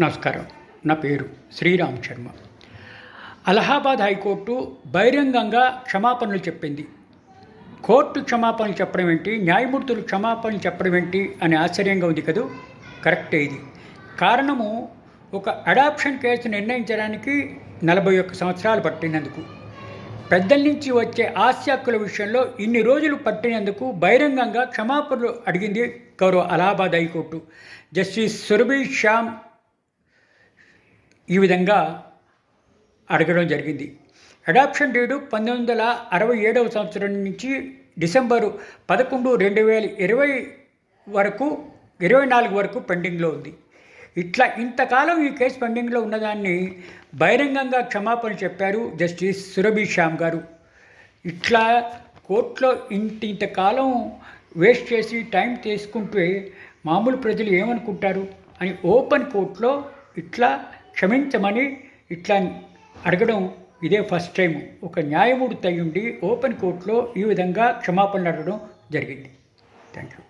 నమస్కారం. నా పేరు శ్రీరామ్ శర్మ. అలహాబాద్ హైకోర్టు బహిరంగంగా క్షమాపణలు చెప్పింది. కోర్టు క్షమాపణలు చెప్పడం ఏంటి? న్యాయమూర్తులు క్షమాపణలు చెప్పడం ఏంటి? అని ఆశ్చర్యంగా ఉంది కదూ? కరెక్టే ఇది. కారణము ఒక అడాప్షన్ కేసు నిర్ణయించడానికి నలభై ఒక్క సంవత్సరాలు పట్టినందుకు. పెద్దల నుంచి వచ్చే ఆస్తి హక్కుల విషయంలో ఇన్ని రోజులు పట్టినందుకు బహిరంగంగా క్షమాపణలు అడిగింది గౌరవ Allahabad high court. Justice Surabhi Shyam ఈ విధంగా అడగడం జరిగింది. అడాప్షన్ డేటు పంతొమ్మిది వందల అరవై ఏడవ సంవత్సరం నుంచి డిసెంబరు పదకొండు రెండు వేల ఇరవై వరకు ఇరవై నాలుగు వరకు పెండింగ్లో ఉంది. ఇట్లా ఇంతకాలం ఈ కేసు పెండింగ్లో ఉన్నదాన్ని బహిరంగంగా క్షమాపణ చెప్పారు జస్టిస్ సురభి శ్యామ్ గారు. ఇట్లా కోర్టులో ఇంత ఇంతకాలం వేస్ట్ చేసి టైం తీసుకుంటే మామూలు ప్రజలు ఏమనుకుంటారు? అని ఓపెన్ కోర్టులో ఇట్లా క్షమించమని ఇట్లా అడగడం ఇదే ఫస్ట్ టైం. ఒక న్యాయమూర్తి అయ్యుండి ఓపెన్ కోర్టులో ఈ విధంగా క్షమాపణలు అడగడం జరిగింది. Thank you